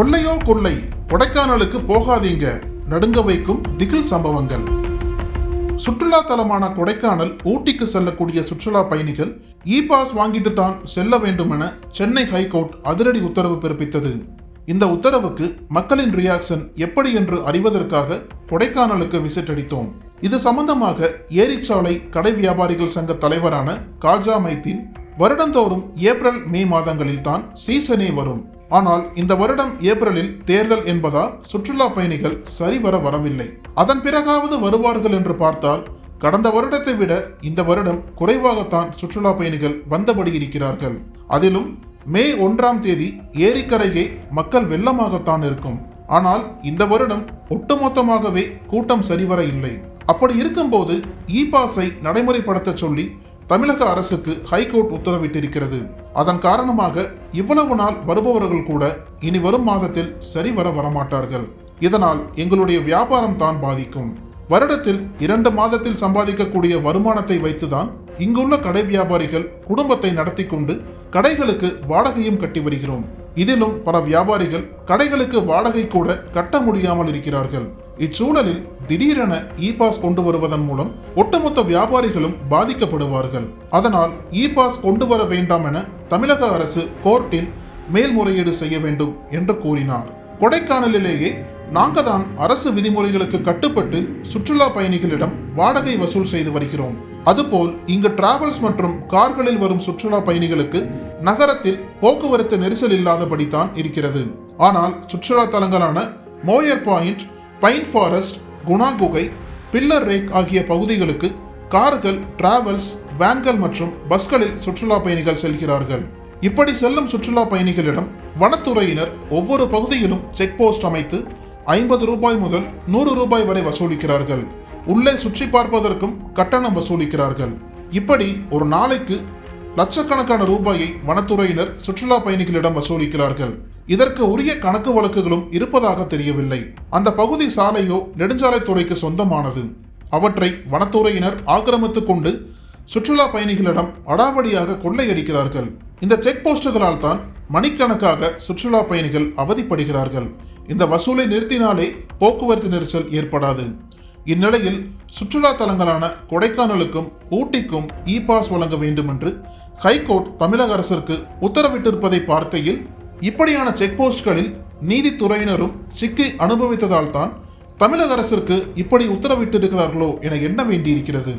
கொள்ளையோ கொள்ளை கொடைக்கானலுக்கு போகாதீங்க. நடுங்க வைக்கும் திகில் சம்பவங்கள். சுற்றுலா தலமான கொடைக்கானல் ஊட்டிக்கு செல்லக்கூடிய சுற்றுலா பயணிகள் இ பாஸ் வாங்கிட்டு தான் செல்ல வேண்டும் என சென்னை ஹைகோர்ட் அதிரடி உத்தரவு பிறப்பித்தது. இந்த உத்தரவுக்கு மக்களின் ரியாக்ஷன் எப்படி என்று அறிவதற்காக கொடைக்கானலுக்கு விசிட் அடித்தோம் இது சம்பந்தமாக ஏரிச்சாலை கடை வியாபாரிகள் சங்க தலைவரான காஜா மைத்தீன் வருடந்தோறும் ஏப்ரல் மே மாதங்களில் தான் சீசனே வரும். ஆனால் இந்த வருடம் ஏப்ரலில் தேர்தல் என்பதால் சுற்றுலா பயணிகள் சரிவர வரவில்லை. அதன் பிறகாவது வருவார்கள் என்று பார்த்தால் கடந்த வருடத்தை விட இந்த வருடம் குறைவாகத்தான் சுற்றுலா பயணிகள் வந்தபடி இருக்கிறார்கள். அதிலும் மே ஒன்றாம் தேதி ஏரிக்கரையே மக்கள் வெள்ளமாகத்தான் இருக்கும். ஆனால் இந்த வருடம் ஒட்டுமொத்தமாகவே கூட்டம் சரிவர இல்லை. அப்படி இருக்கும்போது இ பாஸை நடைமுறைப்படுத்த சொல்லி தமிழக அரசுக்கு ஹைகோர்ட் உத்தரவிட்டிருக்கிறது. அதன் காரணமாக இவ்வளவு நாள் வருபவர்கள் கூட இனி வரும் மாதத்தில் சரிவர வரமாட்டார்கள். இதனால் எங்களுடைய வியாபாரம் தான் பாதிக்கும். வருடத்தில் இரண்டு மாதத்தில் சம்பாதிக்கக்கூடிய வருமானத்தை வைத்துதான் இங்குள்ள கடை வியாபாரிகள் குடும்பத்தை நடத்தி கொண்டு கடைகளுக்கு வாடகையும் கட்டி வருகிறோம். இதிலும் பல வியாபாரிகள் கடைகளுக்கு வாடகை கூட கட்ட முடியாமல் இருக்கிறார்கள். இச்சூழலில் திடீரென இ பாஸ் கொண்டு வருவதன் மூலம் ஒட்டுமொத்த வியாபாரிகளும் பாதிக்கப்படுவார்கள். அதனால் இ பாஸ் கொண்டு வர வேண்டாம் என தமிழக அரசு கோர்ட்டில் மேல்முறையீடு செய்ய வேண்டும் என்று கூறினார். கொடைக்கானலிலேயே நாங்கள் தான் அரசு விதிமுறைகளுக்கு கட்டுப்பட்டு சுற்றுலா பயணிகளிடம் வாடகை வசூல் செய்து வருகிறோம். அதுபோல் இங்கு டிராவல்ஸ் மற்றும் கார்களில் வரும் சுற்றுலா பயணிகளுக்கு நகரத்தில் போக்குவரத்து நெரிசல் இல்லாதபடி தான் இருக்கிறது. ஆனால் சுற்றுலா தலங்களான Moir point pine forest Guna குகை பில்லர் ரேக் ஆகிய பகுதிகளுக்கு கார்கள் டிராவல்ஸ் வேன்கள் மற்றும் பஸ்களில் சுற்றுலா பயணிகள் செல்கிறார்கள். இப்படி செல்லும் சுற்றுலா பயணிகளிடம் வனத்துறையினர் ஒவ்வொரு பகுதியிலும் செக் போஸ்ட் அமைத்து ஐம்பது ரூபாய் முதல் நூறு ரூபாய் வரை வசூலிக்கிறார்கள். உள்ளே சுற்றி பார்ப்பதற்கும் கட்டணம் வசூலிக்கிறார்கள். இப்படி ஒரு நாளைக்கு லட்சக்கணக்கான ரூபாயை வனத்துறையினர் சுற்றுலா பயணிகளிடம் வசூலிக்கிறார்கள். இதற்கு உரிய கணக்கு வழக்குகளும் இருப்பதாக தெரியவில்லை. அந்த பகுதி சாலையோ நெடுஞ்சாலைத்துறைக்கு சொந்தமானது. அவற்றை வனத்துறையினர் ஆக்கிரமித்துக் கொண்டு சுற்றுலா பயணிகளிடம் அடாவடியாக கொள்ளையடிக்கிறார்கள். இந்த செக் போஸ்டுகளால் தான் மணிக்கணக்காக சுற்றுலா பயணிகள் அவதிப்படுகிறார்கள். இந்த வசூலை நிறுத்தினாலே போக்குவரத்து நெரிசல் ஏற்படாது. இந்நிலையில் சுற்றுலா தலங்களான கொடைக்கானலுக்கும் ஊட்டிக்கும் இ பாஸ் வழங்க வேண்டும் என்று ஹைகோர்ட் தமிழக அரசிற்கு உத்தரவிட்டிருப்பதை பார்க்கையில் இப்படியான செக் போஸ்ட்களில் நீதித்துறையினரும் சிக்கி அனுபவித்ததால் தான் தமிழக அரசிற்கு இப்படி உத்தரவிட்டிருக்கிறார்களோ என எண்ண வேண்டியிருக்கிறது.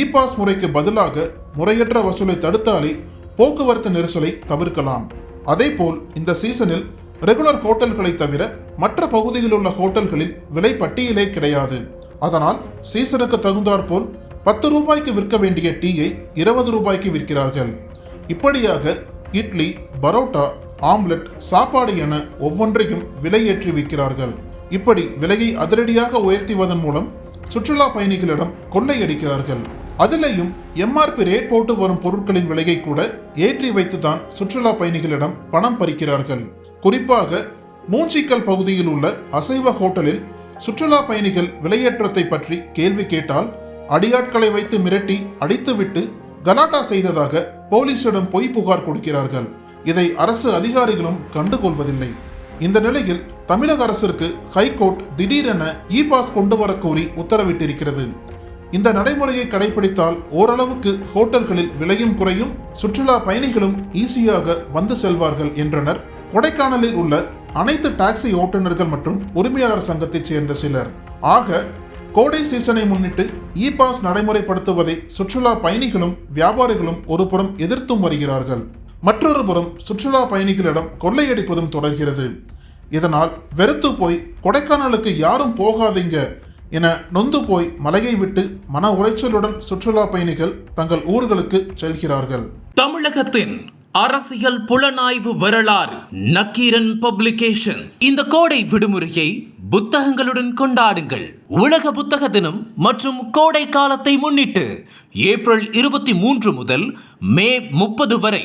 இ பாஸ் முறைக்கு பதிலாக முறையற்ற வசூலை தடுத்தாலே போக்குவரத்து நெரிசலை தவிர்க்கலாம். அதேபோல் இந்த சீசனில் ரெகுலர் ஹோட்டல்களை தவிர மற்ற பகுதியில் உள்ள ஹோட்டல்களில் விலை பட்டியலே கிடையாது. அதனால் சீசனுக்கு தகுந்தாற்போல் பத்து ரூபாய்க்கு விற்க வேண்டிய டீயை இருபது ரூபாய்க்கு விற்கிறார்கள். இப்படியாக இட்லி பரோட்டா ஆம்லெட் சாப்பாடு என ஒவ்வொன்றையும் விலையேற்றி விற்கிறார்கள். இப்படி விலையை அதிரடியாக உயர்த்துவதன் மூலம் சுற்றுலா பயணிகளிடம் கொள்ளையடிக்கிறார்கள். அதிலேயும் எம்ஆர்பி ரேட் போட்டு வரும் பொருட்களின் விலையை கூட ஏற்றி வைத்துதான் சுற்றுலா பயணிகளிடம் பணம் பறிக்கிறார்கள். குறிப்பாக மூஞ்சிக்கல் பகுதியில் உள்ள அசைவ ஹோட்டலில் சுற்றுலா பயணிகள் விலையேற்றத்தை பற்றி கேள்வி கேட்டால் அடியாட்களை வைத்து மிரட்டி அடித்துவிட்டு கலாட்டா செய்ததாக போலீசிடம் பொய் புகார் கொடுக்கிறார்கள். இதை அரசு அதிகாரிகளும் கண்டுகொள்வதில்லை. இந்த நிலையில் தமிழக அரசிற்கு ஹைகோர்ட் திடீரென இ பாஸ் கொண்டு வர கோரி உத்தரவிட்டிருக்கிறது. இந்த நடைமுறையை கடைபிடித்தால் ஓரளவுக்கு ஹோட்டல்களில் விலையும் குறையும் சுற்றுலா பயணிகளும் ஈஸியாக வந்து செல்வார்கள் என்றனர். கொடைக்கானலில் உள்ள அனைத்து டாக்ஸி ஓட்டுநர்கள் மற்றும் உரிமையாளர் சங்கத்தைச் சேர்ந்த சிலர். ஆக கோடை சீசனை முன்னிட்டு இ பாஸ் நடைமுறைப்படுத்துவதை சுற்றுலா பயணிகளும் வியாபாரிகளும் ஒருபுறம் எதிர்த்தும் வருகிறார்கள். மற்றொரு புறம் சுற்றுலா பயணிகளிடம் கொள்ளையடிப்பதும் தொடர்கிறது. இதனால் வெறுத்து போய் கொடைக்கானலுக்கு யாரும் போகாதீங்க என நொந்து போய் மலையை விட்டு மன உளைச்சலுடன் சுற்றுலா பயணிகள் தங்கள் ஊர்களுக்கு செல்கிறார்கள். தமிழகத்தின் அரசியல் புலனாய்வு வரலாறு நக்கீரன் பப்ளிகேஷன்ஸ். இந்த கோடை விடுமுறையை புத்தகங்களுடன் கொண்டாடுங்கள். உலக புத்தக தினம் மற்றும் கோடை காலத்தை முன்னிட்டு ஏப்ரல் இருபத்தி மூன்று முதல் மே முப்பது வரை